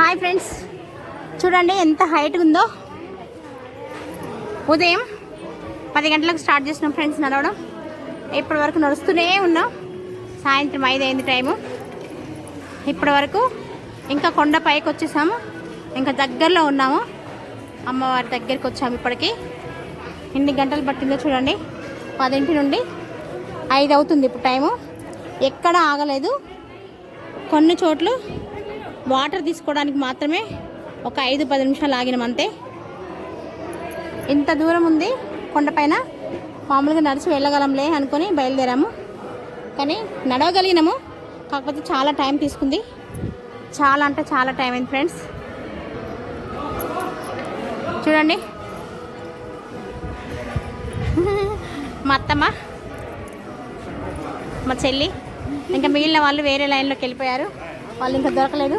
Hi friends. చూడండి ఎంత height ఉందో. ఉదయం పది గంటలకు స్టార్ట్ చేసినాం ఫ్రెండ్స్ నడవడం. ఇప్పటి వరకు నడుస్తూనే ఉన్నాం. సాయంత్రం ఐదు అయింది టైము. ఇప్పటి వరకు ఇంకా కొండ పైకి వచ్చేసాము. ఇంకా దగ్గరలో ఉన్నాము. అమ్మవారి దగ్గరికి వచ్చాము ఇప్పటికి. ఎన్ని గంటలు పట్టిందో చూడండి. పదింటి నుండి ఐదు అవుతుంది ఇప్పుడు టైము. ఎక్కడ ఆగలేదు. కొన్ని చోట్ల వాటర్ తీసుకోవడానికి మాత్రమే ఒక ఐదు పది నిమిషాలు ఆగినాం అంతే. ఇంత దూరం ఉంది కొండపైన మామూలుగా నడిచి వెళ్ళగలంలే అనుకొని బయలుదేరాము. కానీ నడవగలిగినాము. కాకపోతే చాలా టైం తీసుకుంది. చాలా అంటే చాలా టైం అయింది ఫ్రెండ్స్. చూడండి. మా అత్తమ్మ మా చెల్లి ఇంకా మిగిలిన వాళ్ళు వేరే లైన్లోకి వెళ్ళిపోయారు. వాళ్ళు ఇంకా దొరకలేదు.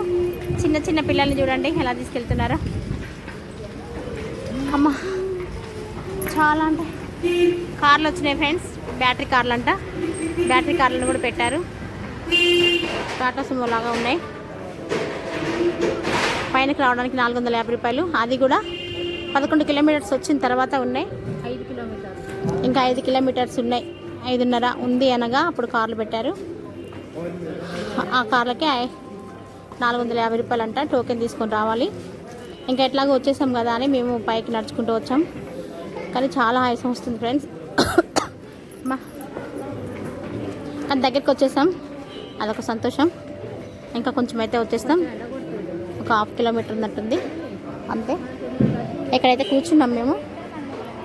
చిన్న చిన్న పిల్లల్ని చూడండి ఎలా తీసుకెళ్తున్నారో. అమ్మ చాలా అంటే కార్లు వచ్చినాయి ఫ్రెండ్స్. బ్యాటరీ కార్లు అంట బ్యాటరీ కార్లను కూడా పెట్టారు. టాటా సుమో లాగా ఉన్నాయి. పైనకి రావడానికి నాలుగు వందల యాభై రూపాయలు. అది కూడా పదకొండు కిలోమీటర్స్ వచ్చిన తర్వాత ఉన్నాయి. ఐదు కిలోమీటర్లు ఇంకా ఐదు కిలోమీటర్స్ ఉన్నాయి. ఐదున్నర ఉంది అనగా అప్పుడు కార్లు పెట్టారు. ఆ కార్లకి నాలుగు వందల యాభై రూపాయలు అంట టోకెన్ తీసుకొని రావాలి. ఇంకా ఎట్లాగో వచ్చేసాం కదా అని మేము పైకి నడుచుకుంటూ వచ్చాం. కానీ చాలా ఆయాసం వస్తుంది ఫ్రెండ్స్. మా కానీ దగ్గరికి వచ్చేసాం. అదొక సంతోషం. ఇంకా కొంచెం అయితే వచ్చేస్తాం. ఒక హాఫ్ కిలోమీటర్ ఉన్నట్టుంది. అంతే. ఎక్కడైతే కూర్చున్నాం మేము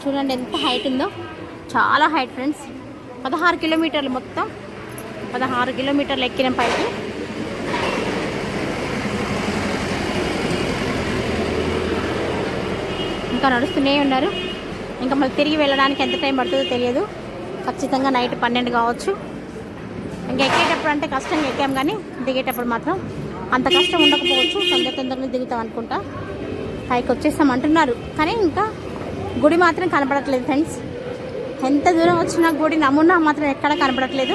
చూడండి ఎంత హైట్ ఉందో. చాలా హైట్ ఫ్రెండ్స్. పదహారు కిలోమీటర్లు మొత్తం. పదహారు కిలోమీటర్లు ఎక్కిన పైకి. ఇంకా నడుస్తూనే ఉన్నారు. ఇంకా మళ్ళీ తిరిగి వెళ్ళడానికి ఎంత టైం పడుతుందో తెలియదు. ఖచ్చితంగా నైట్ పన్నెండు కావచ్చు. ఇంకా ఎక్కేటప్పుడు అంటే కష్టంగా ఎక్కాం కానీ దిగేటప్పుడు మాత్రం అంత కష్టం ఉండకపోవచ్చు. తొందర తొందరగా దిగుతాం అనుకుంటా. పైకి వచ్చేస్తాం అంటున్నారు. కానీ ఇంకా గుడి మాత్రం కనపడట్లేదు ఫ్రెండ్స్. ఎంత దూరం వచ్చినా గుడి నమూనా మాత్రం ఎక్కడ కనపడట్లేదు.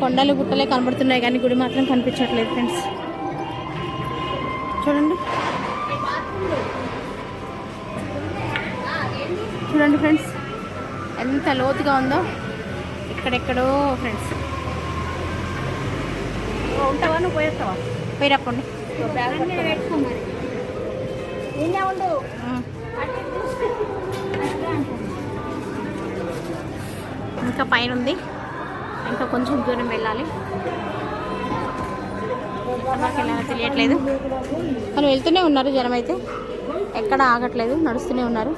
కొండలు గుట్టలే కనబడుతున్నాయి కానీ గుడి మాత్రం కనిపించట్లేదు ఫ్రెండ్స్. చూడండి. చూడండి ఫ్రెండ్స్. ఎంత లోతుగా ఉందో ఇక్కడెక్కడో ఫ్రెండ్స్. ఉంటావా? నువ్వు పోయేస్తావా? పోయిరప్పండి ఇంకా పైన ఉంది ఇంకా కొంచెం దూరం వెళ్ళాలో. తెలియట్లేదు. వాళ్ళు వెళ్తూనే ఉన్నారు జనం అయితే. ఎక్కడ ఆగట్లేదు నడుస్తూనే ఉన్నారు.